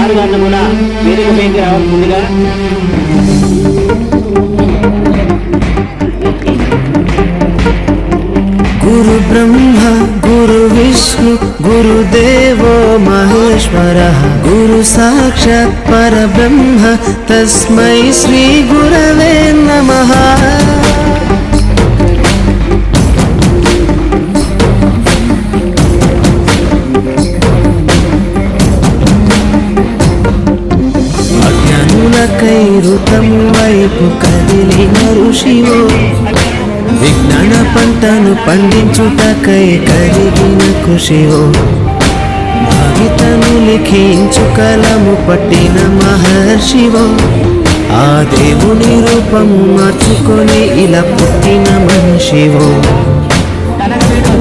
ఆరు గారిని వేదిక పైకి రావాల్సిందిగా గురు బ్రహ్మ గురు విష్ణు గురుదేవో మహేశ్వర గురు సాక్షాత్ పరబ్రహ్మ తస్మై శ్రీ గురవే నమ. శివో విజ్ఞాన పంటను పండించుటకై కరిగిన కృషివో భావితను లిఖించు కలము పట్టిన మహర్షివో ఆ దేవుని రూపం మార్చుకొని ఇలా పుట్టిన మనిషివో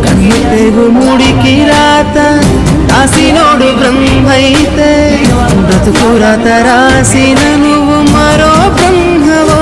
కన్ను తెగు ముడికి రాత రాసినోడు బ్రహ్మైతే. బ్రతుకు రాత రాసిన నువ్వు మరో బ్రహ్మవో.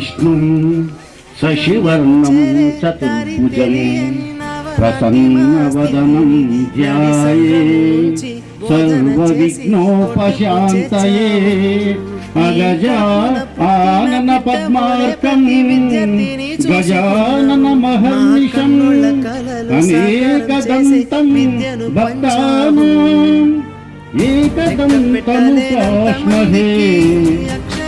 విష్ణుం శశివర్ణం చతుర్భుజం ప్రసన్నవదనం ధ్యాయే. సర్వవిఘ్నోపశాంతయే. అగజా ఆనన పద్మార్కం గజానన మహర్నిశం అనేకదంతం భక్తానాం.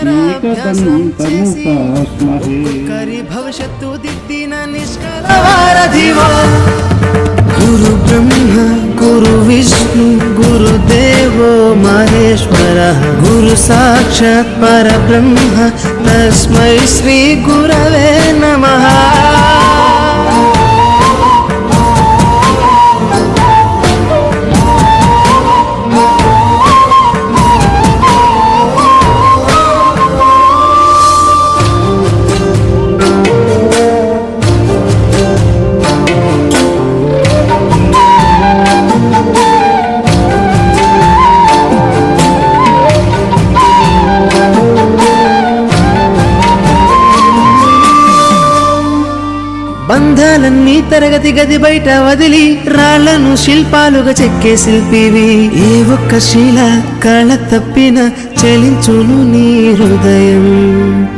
ఏకదంతముపాస్మహే ఏకదంతముపాస్మహే కరి భవిష్యత్తు దిద్దిన నిష్కలవారధివో గురు బ్రహ్మ గురు విష్ణు గురుదేవో మహేశ్వర గురు సాక్షాత్ పరబ్రహ్మ తస్మై శ్రీ గురవే నమః. తరగతి గది బయట వదిలి రాళ్ళను శిల్పాలుగా చెక్కే శిల్పివి. ఏ ఒక్క శిల కళ తప్పిన చలించును నీ హృదయం.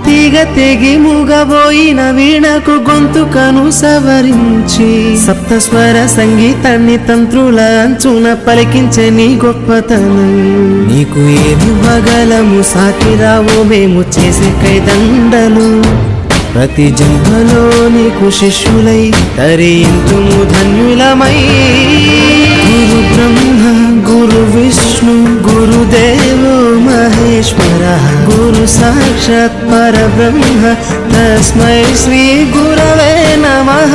తీగ తెగి మూగబోయిన వీణకు గొంతుకను సవరించి. సప్తస్వర సంగీతాన్ని తంత్రుల అంచున పలికించే నీ గొప్పతనం. నీకు ఏమి ఇవ్వగలము సాటి మేము చేసే కైదండలు ప్రతి జన్మలో నీకు శిష్యులై తరింతు ధన్యులమై. గురు బ్రహ్మ గురు విష్ణు గురుదేవో మహేశ్వర గురు సాక్షాత్ పరబ్రహ్మ తస్మై శ్రీ గురవే నమః.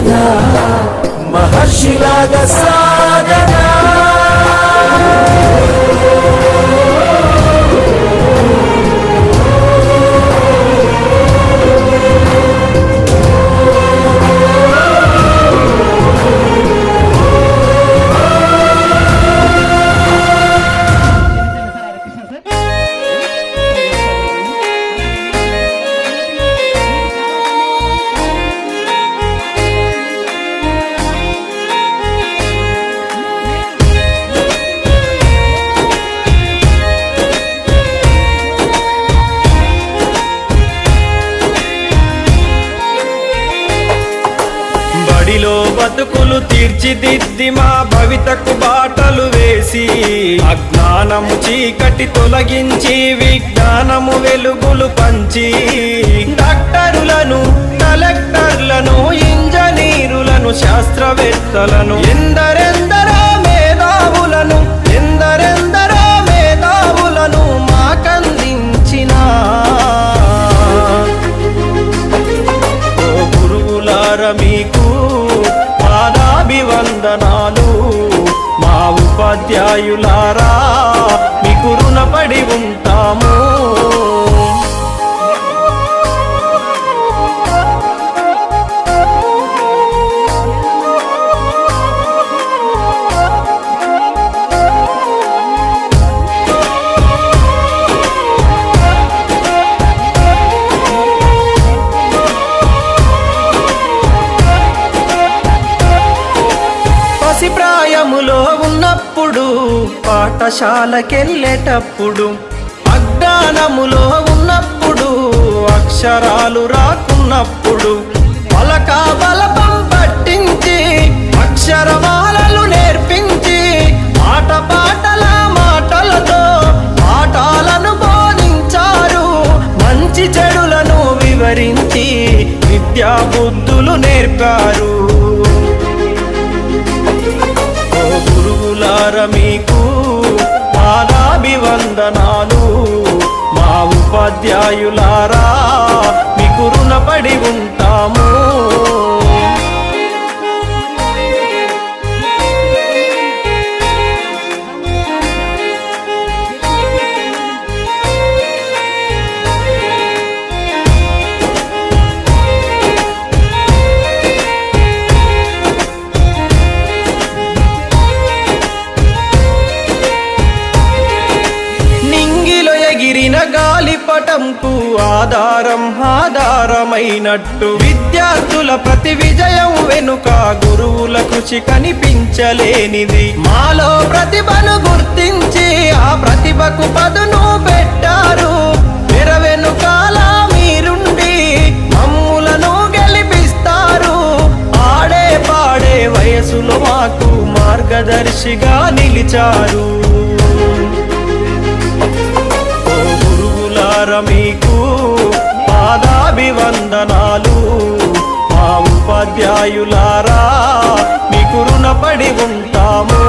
కథ మహర్షిలాగా సాగదా తీర్చిదిద్ది మా భవితకు బాటలు వేసి అజ్ఞానము చీకటి తొలగించి విజ్ఞానము వెలుగులు పంచి డాక్టరులను కలెక్టర్లను ఇంజనీరులను శాస్త్రవేత్తలను ఎందరెందరు అభివందనాలు. మా ఉపాధ్యాయులారా మీకు రుణపడి ఉంటాము. పాఠశాలకెళ్ళేటప్పుడు అజ్ఞానములో ఉన్నప్పుడు అక్షరాలు రాకున్నప్పుడు పలకా బలపం పట్టించి అక్షరమాలలు నేర్పించి ఆట పాటల మాటలతో పాఠాలను బోధించారు. మంచి చెడులను వివరించి విద్యా బుద్ధులు నేర్పారు. ఓ గురువులార మీకు వందనాలు. మా ఉపాధ్యాయులారా మీకు రుణపడి గాలిపటంకు ఆధారం ఆధారమైనట్టు. విద్యార్థుల ప్రతి విజయం వెనుక గురువుల కృషి కనిపించలేనిది. మాలో ప్రతిభను గుర్తించి ఆ ప్రతిభకు పదును పెట్టారు. తెర వెనుకాల మీరుండి మమ్ములను గెలిపిస్తారు. ఆడే పాడే వయసులో మాకు మార్గదర్శిగా నిలిచారు. ధర మీకు పాదాభివందనాలు. మా ఉపాధ్యాయులారా మీకు రుణపడి ఉంటాము.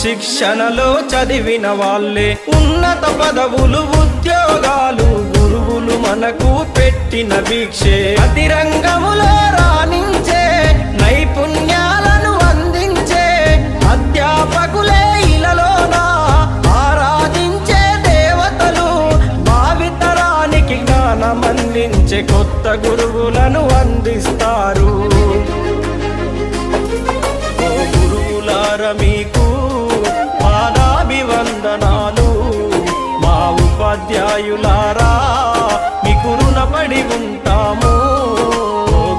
శిక్షణలో చదివిన వాళ్ళే. ఉన్నత పదవులు ఉద్యోగాలు గురువులు మనకు పెట్టిన భిక్షే అతి రంగములో రాణించే నైపుణ్యాలను అందించే అధ్యాపకులే ఇలలోన ఆరాధించే దేవతలు భావితరానికి జ్ఞానం అందించే కొత్త గురువు. ఉపాధ్యాయులారా మీకు రుణపడి ఉంటాము.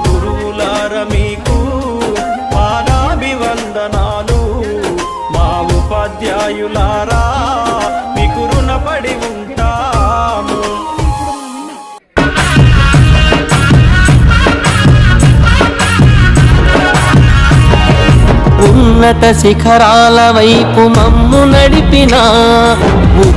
గురువులార మీకు మానాభివందనాలు. మా ఉపాధ్యాయులారా మీకు రుణపడి ఉంటాము. ఉన్నత శిఖరాల వైపు మమ్ము నడిపిన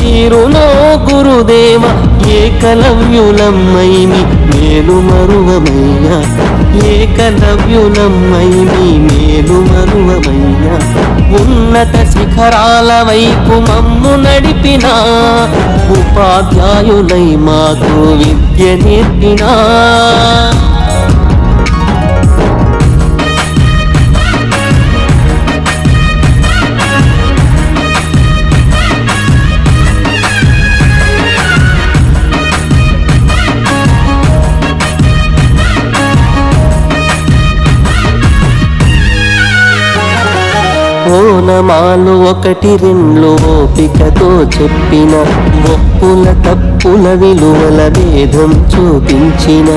తీరులో గురుదేవ ఏకలవ్యులమ్మైని మేలు మరువమయ్యా. ఏకలవ్యులమ్మైని మేలు మరువమయ్యా. ఉన్నత శిఖరాల వైపు మమ్ము నడిపిన. ఉపాధ్యాయులై మాకు విద్య నేర్పినా. ఓనమాలు ఒకటి రెండు ఓపికతో చెప్పిన ఒప్పుల తప్పుల విలువల భేదం చూపించిన.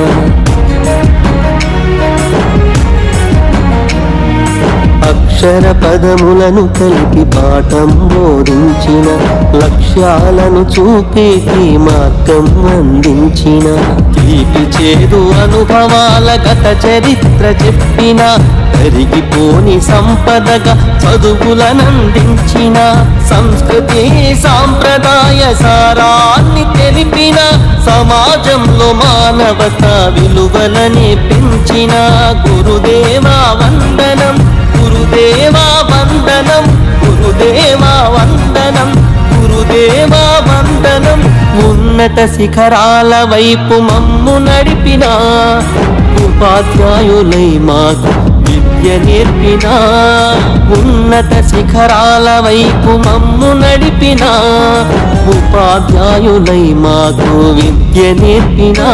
అక్షర పదములను కలిపి పాఠం బోధించిన లక్ష్యాలను చూపేకి మార్గం అందించిన. తీపి చేదు అనుభవాల గత చరిత్ర చెప్పిన కరిగిపోని సంపదగా చదువులనందించిన సంస్కృతి సాంప్రదాయ సారాన్ని తెలిపిన సమాజంలో మానవత విలువలని పెంచిన గురుదేవా వందనం గురుదేవా వందనం గురుదేవా వందనం గురుదేవా వందనం. ఉన్నత శిఖరాల వైపు మమ్ము నడిపిన ఉపాధ్యాయులై మాకు విద్య నేర్పిన ఉన్నత శిఖరాల వైపు మమ్ము నడిపిన ఉపాధ్యాయులై మాకు విద్య నేర్పినా.